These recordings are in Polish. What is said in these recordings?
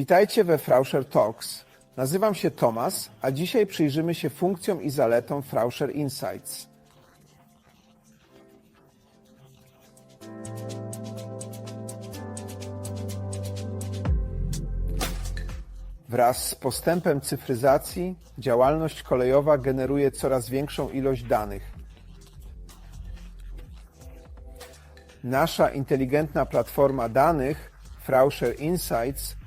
Witajcie we Frauscher Talks. Nazywam się Tomas, a dzisiaj przyjrzymy się funkcjom i zaletom Frauscher Insights. Wraz z postępem cyfryzacji działalność kolejowa generuje coraz większą ilość danych. Nasza inteligentna platforma danych Frauscher Insights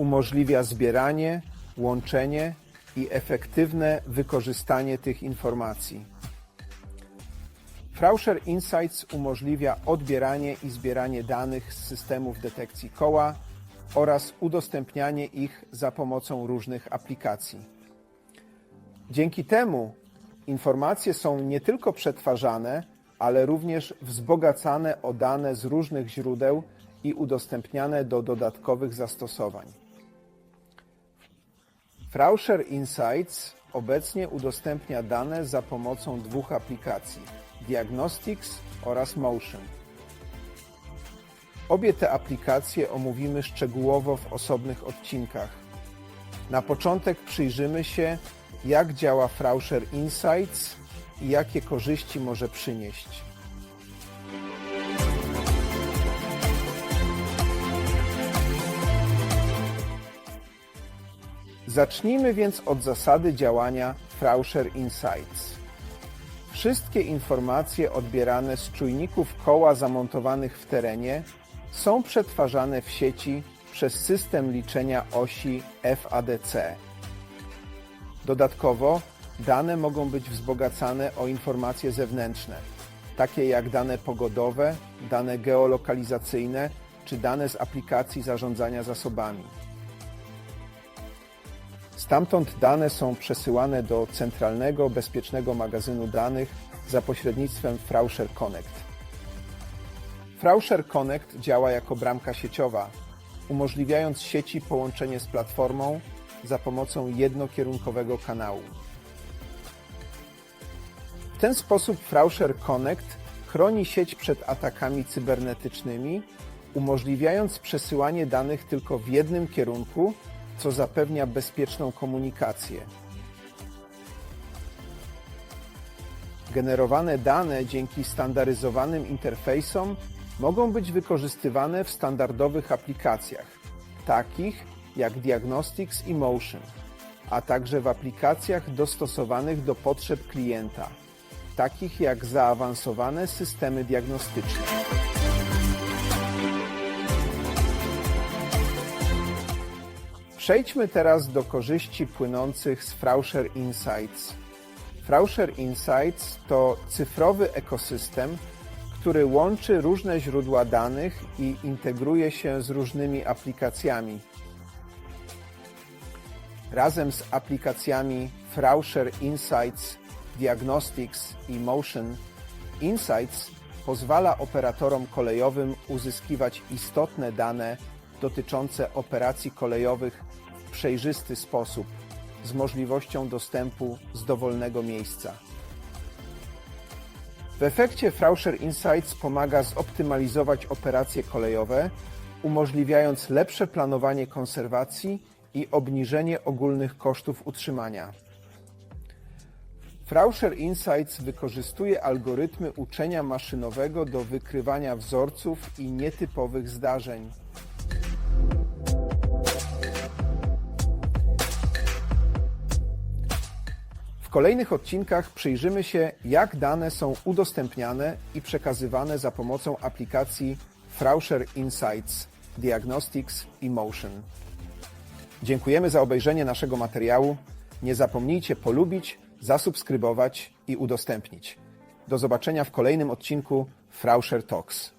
umożliwia zbieranie, łączenie i efektywne wykorzystanie tych informacji. Frauscher Insights umożliwia odbieranie i zbieranie danych z systemów detekcji koła oraz udostępnianie ich za pomocą różnych aplikacji. Dzięki temu informacje są nie tylko przetwarzane, ale również wzbogacane o dane z różnych źródeł i udostępniane do dodatkowych zastosowań. Frauscher Insights obecnie udostępnia dane za pomocą dwóch aplikacji Diagnostics oraz Motion. Obie te aplikacje omówimy szczegółowo w osobnych odcinkach. Na początek przyjrzymy się, jak działa Frauscher Insights i jakie korzyści może przynieść. Zacznijmy więc od zasady działania Frauscher Insights. Wszystkie informacje odbierane z czujników koła zamontowanych w terenie są przetwarzane w sieci przez system liczenia osi FADC. Dodatkowo dane mogą być wzbogacane o informacje zewnętrzne, takie jak dane pogodowe, dane geolokalizacyjne czy dane z aplikacji zarządzania zasobami. Stamtąd dane są przesyłane do centralnego, bezpiecznego magazynu danych za pośrednictwem Frauscher Connect. Frauscher Connect działa jako bramka sieciowa, umożliwiając sieci połączenie z platformą za pomocą jednokierunkowego kanału. W ten sposób Frauscher Connect chroni sieć przed atakami cybernetycznymi, umożliwiając przesyłanie danych tylko w jednym kierunku, co zapewnia bezpieczną komunikację. Generowane dane dzięki standaryzowanym interfejsom mogą być wykorzystywane w standardowych aplikacjach, takich jak Diagnostics i Motion, a także w aplikacjach dostosowanych do potrzeb klienta, takich jak zaawansowane systemy diagnostyczne. Przejdźmy teraz do korzyści płynących z Frauscher Insights. Frauscher Insights to cyfrowy ekosystem, który łączy różne źródła danych i integruje się z różnymi aplikacjami. Razem z aplikacjami Frauscher Insights, Diagnostics i Motion, Insights pozwala operatorom kolejowym uzyskiwać istotne dane dotyczące operacji kolejowych w przejrzysty sposób, z możliwością dostępu z dowolnego miejsca. W efekcie Frauscher Insights pomaga zoptymalizować operacje kolejowe, umożliwiając lepsze planowanie konserwacji i obniżenie ogólnych kosztów utrzymania. Frauscher Insights wykorzystuje algorytmy uczenia maszynowego do wykrywania wzorców i nietypowych zdarzeń. W kolejnych odcinkach przyjrzymy się, jak dane są udostępniane i przekazywane za pomocą aplikacji Frauscher Insights, Diagnostics i Motion. Dziękujemy za obejrzenie naszego materiału. Nie zapomnijcie polubić, zasubskrybować i udostępnić. Do zobaczenia w kolejnym odcinku Frauscher Talks.